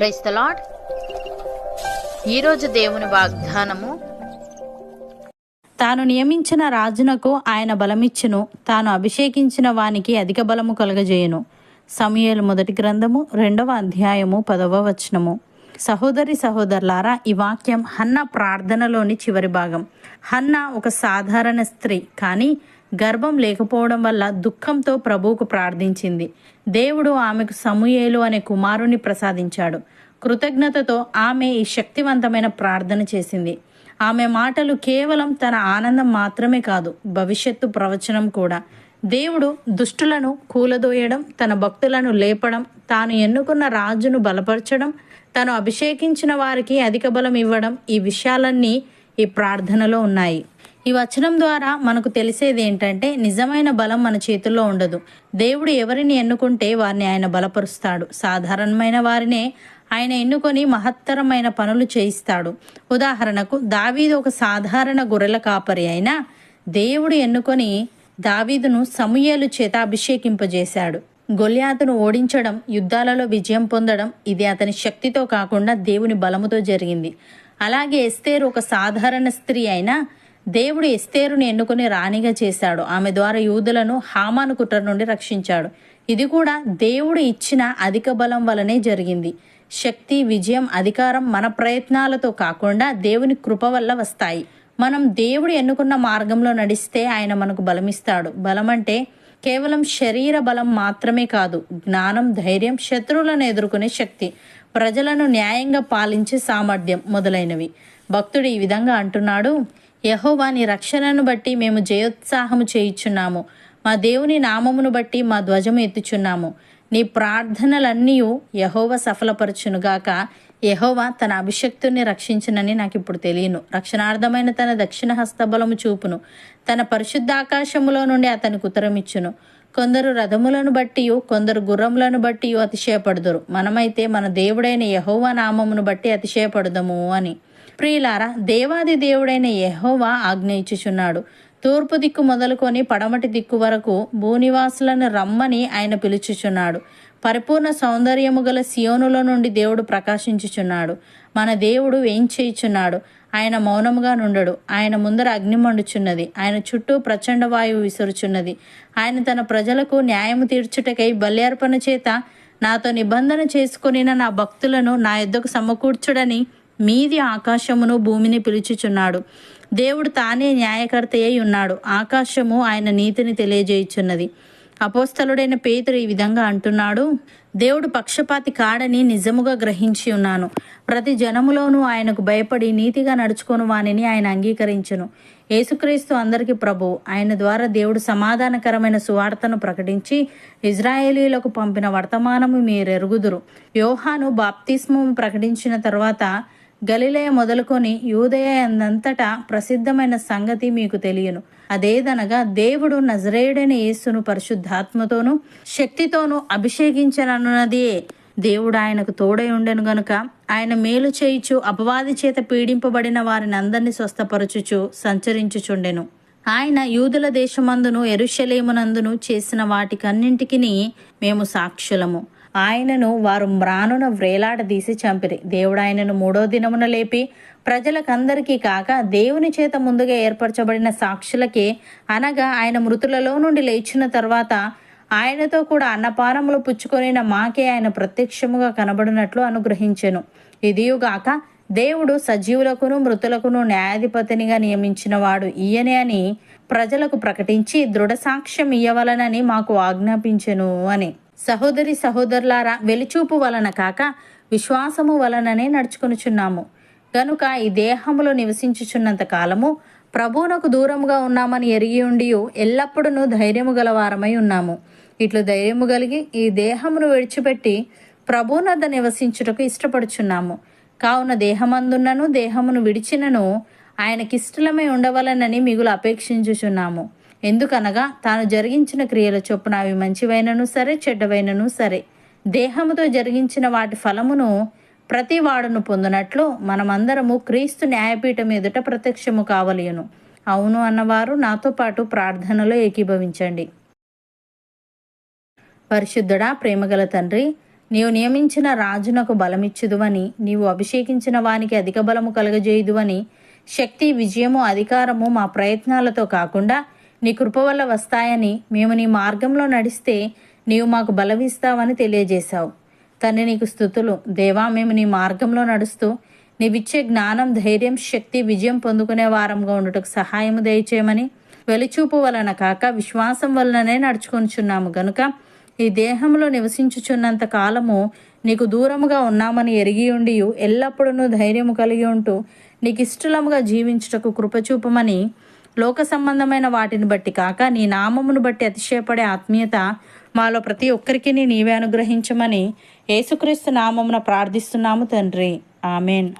Price the lord ఈరోజు దేవుని వాగ్దానము తాను నియమించిన రాజునకు ఆయన బలమిచ్చును. తాను అభిషేకించిన వానికి అధిక బలము కలగజేయును. సమయలు మొదటి గ్రంథము రెండవ అధ్యాయము పదవ వచనము. సహోదరి సహోదరులారా ఈ వాక్యం హన్న ప్రార్థనలోని చివరి భాగం. హన్న ఒక సాధారణ స్త్రీ కానీ గర్భం లేకపోవడం వల్ల దుఃఖంతో ప్రభువుకు ప్రార్థించింది. దేవుడు ఆమెకు సమూయేలు అనే కుమారుని ప్రసాదించాడు. కృతజ్ఞతతో ఆమె ఈ శక్తివంతమైన ప్రార్థన చేసింది. ఆమె మాటలు కేవలం తన ఆనందం మాత్రమే కాదు భవిష్యత్తు ప్రవచనం కూడా. దేవుడు దుష్టులను కూలదోయడం తన భక్తులను లేపడం తాను ఎన్నుకున్న రాజును బలపరచడం తను అభిషేకించిన వారికి అధిక బలం ఇవ్వడం ఈ విషయాలన్నీ ఈ ప్రార్థనలో ఉన్నాయి. ఈ వచనం ద్వారా మనకు తెలిసేది ఏంటంటే నిజమైన బలం మన చేతుల్లో ఉండదు. దేవుడు ఎవరిని ఎన్నుకుంటే వారిని ఆయన బలపరుస్తాడు. సాధారణమైన వారినే ఆయన ఎన్నుకొని మహత్తరమైన పనులు చేయిస్తాడు. ఉదాహరణకు దావీదు ఒక సాధారణ గొర్రెల కాపరి అయినా దేవుడు ఎన్నుకొని దావీదును సమూయేలు చేత అభిషేకింపజేశాడు. గొల్యాతును ఓడించడం యుద్ధాలలో విజయం పొందడం ఇది అతని శక్తితో కాకుండా దేవుని బలముతో జరిగింది. అలాగే ఎస్తేరు ఒక సాధారణ స్త్రీ అయినా దేవుడు ఎస్తేరుని ఎన్నుకొని రాణిగా చేశాడు. ఆమె ద్వారా యూదులను హామాను కుట్ర నుండి రక్షించాడు. ఇది కూడా దేవుడు ఇచ్చిన అధిక బలం వలనే జరిగింది. శక్తి విజయం అధికారం మన ప్రయత్నాలతో కాకుండా దేవుని కృప వల్ల వస్తాయి. మనం దేవుడు ఎన్నుకున్న మార్గంలో నడిస్తే ఆయన మనకు బలమిస్తాడు. బలం అంటే కేవలం శరీర బలం మాత్రమే కాదు జ్ఞానం ధైర్యం శత్రువులను ఎదుర్కొనే శక్తి ప్రజలను న్యాయంగా పాలించే సామర్థ్యం మొదలైనవి. భక్తుడు ఈ విధంగా అంటున్నాడు యహోవా నీ రక్షణను బట్టి మేము జయోత్సాహము చేయుచున్నాము. మా దేవుని నామమును బట్టి మా ధ్వజము ఎత్తుచున్నాము. నీ ప్రార్థనలన్నీ యహోవ సఫలపరచునుగాక. యహోవా తన అభిషక్తుని రక్షించునని నాకు ఇప్పుడు తెలియను. రక్షణార్థమైన తన దక్షిణ హస్తబలము చూపును. తన పరిశుద్ధాకాశములో నుండి అతనికి ఉత్తరమిచ్చును. కొందరు రథములను బట్టి కొందరు గుర్రములను బట్టి అతిశయపడుదురు. మనమైతే మన దేవుడైన యహోవా నామమును బట్టి అతిశయపడదము అని. ప్రియులారా దేవాది దేవుడైన యహోవా ఆజ్ఞ ఇచ్చుచున్నాడు. తూర్పు దిక్కు మొదలుకొని పడమటి దిక్కు వరకు భూనివాసులను రమ్మని ఆయన పిలుచుచున్నాడు. పరిపూర్ణ సౌందర్యము గల సియోనులో నుండి దేవుడు ప్రకాశించుచున్నాడు. మన దేవుడు ఏం చేయుచున్నాడు? ఆయన మౌనముగా నుండడు. ఆయన ముందర అగ్ని మండుచున్నది. ఆయన చుట్టూ ప్రచండ వాయువు విసురుచున్నది. ఆయన తన ప్రజలకు న్యాయము తీర్చుటకై బల్యార్పణ చేత నాతో నిబంధన చేసుకునిన నా భక్తులను నా యొద్దకు సమకూర్చుడని మీది ఆకాశమును భూమిని పిలుచుచున్నాడు. దేవుడు తానే న్యాయకర్త అయి ఉన్నాడు. ఆకాశము ఆయన నీతిని తెలియజేయుచున్నది. అపోస్తలుడైన పేతురు ఈ విధంగా అంటున్నాడు దేవుడు పక్షపాతి కాడని నిజముగా గ్రహించి ఉన్నాను. ప్రతి జనములోనూ ఆయనకు భయపడి నీతిగా నడుచుకొని వానిని ఆయన అంగీకరించును. యేసుక్రీస్తు అందరికీ ప్రభు. ఆయన ద్వారా దేవుడు సమాధానకరమైన సువార్తను ప్రకటించి ఇజ్రాయేలీలకు పంపిన వర్తమానము మీరెరుగుదురు. యోహాను బాప్తిస్మము ప్రకటించిన తర్వాత గలిలయ మొదలుకొని యూదయ అందంతటా ప్రసిద్ధమైన సంగతి మీకు తెలియను. అదేదనగా దేవుడు నజరేయుడైన యేసును పరిశుద్ధాత్మతోనూ శక్తితోనూ అభిషేకించనన్నదే దేవుడు ఆయనకు తోడై ఉండెను గనుక ఆయన మేలు చేయుచు అపవాది చేత పీడింపబడిన వారిని అందరినీ స్వస్థపరచుచు సంచరించుచుండెను. ఆయన యూదుల దేశమందును ఎరుషలేమునందును చేసిన వాటికన్నింటికి మేము సాక్షులము. ఆయనను వారు మ్రానున వ్రేలాడదీసి చంపిరి. దేవుడు ఆయనను మూడో దినమున లేపి ప్రజలకందరికీ కాక దేవుని చేత ముందుగా ఏర్పరచబడిన సాక్షులకే అనగా ఆయన మృతులలో నుండి లేచిన తర్వాత ఆయనతో కూడా అన్నపానములు పుచ్చుకొనిన మాకే ఆయన ప్రత్యక్షముగా కనబడినట్లు అనుగ్రహించెను. ఇదియుగాక దేవుడు సజీవులకును మృతులకును న్యాయాధిపతినిగా నియమించినవాడు ఈయనే అని ప్రజలకు ప్రకటించి దృఢ సాక్ష్యం ఇయ్యవలనని మాకు ఆజ్ఞాపించెను అని. సహోదరి సహోదరులారా వెలిచూపు వలన కాక విశ్వాసము వలననే నడుచుకొనుచున్నాము. గనుక ఈ దేహములో నివసించుచున్నంత కాలము ప్రభువునకు దూరముగా ఉన్నామని ఎరిగి ఉండి ఎల్లప్పుడూ ధైర్యము గలవారమై ఉన్నాము. ఇట్లు ధైర్యము కలిగి ఈ దేహమును విడిచిపెట్టి ప్రభువునద్ద నివసించుటకు ఇష్టపడుచున్నాము. కావున దేహమందున్నను దేహమును విడిచినను ఆయనకిష్టలమై ఉండవలనని మిగులు అపేక్షించుచున్నాము. ఎందుకనగా తాను జరిగించిన క్రియల చొప్పున అవి మంచివైనను సరే చెడ్డవైనను సరే. దేహముతో జరిగించిన వాటి ఫలమును ప్రతి వాడును పొందినట్లు మనమందరము క్రీస్తు న్యాయపీఠం ఎదుట ప్రత్యక్షము కావలేను అవును అన్నవారు నాతో పాటు ప్రార్థనలో ఏకీభవించండి. పరిశుద్ధుడా ప్రేమగల తండ్రి నీవు నియమించిన రాజునకు బలమిచ్చుదువని నీవు అభిషేకించిన వానికి అధిక బలము కలగజేయుదువని శక్తి విజయము అధికారము మా ప్రయత్నాలతో కాకుండా నీ కృప వల్ల వస్తాయని మేము నీ మార్గంలో నడిస్తే నీవు మాకు బలవిస్తావని తెలియజేశావు. తండ్రి నీకు స్థుతులు. దేవా మేము నీ మార్గంలో నడుస్తూ నీవిచ్చే జ్ఞానం ధైర్యం శక్తి విజయం పొందుకునే వారంగా ఉండుటకు సహాయము దయచేయమని వెలిచూపు వలన కాక విశ్వాసం వలననే నడుచుకొనిచున్నాము. గనుక ఈ దేహంలో నివసించుచున్నంత కాలము నీకు దూరముగా ఉన్నామని ఎరిగి ఉండి ఎల్లప్పుడూ ధైర్యము కలిగి ఉంటూ నీకు ఇష్టలముగా జీవించుటకు కృపచూపమని లోక సంబంధమైన వాటిని బట్టి కాక నీ నామమును బట్టి అతిశయపడే ఆత్మీయత మాలో ప్రతి ఒక్కరికి నీవే అనుగ్రహించమని యేసుక్రీస్తు నామమున ప్రార్థిస్తున్నాము తండ్రి. ఆమెన్.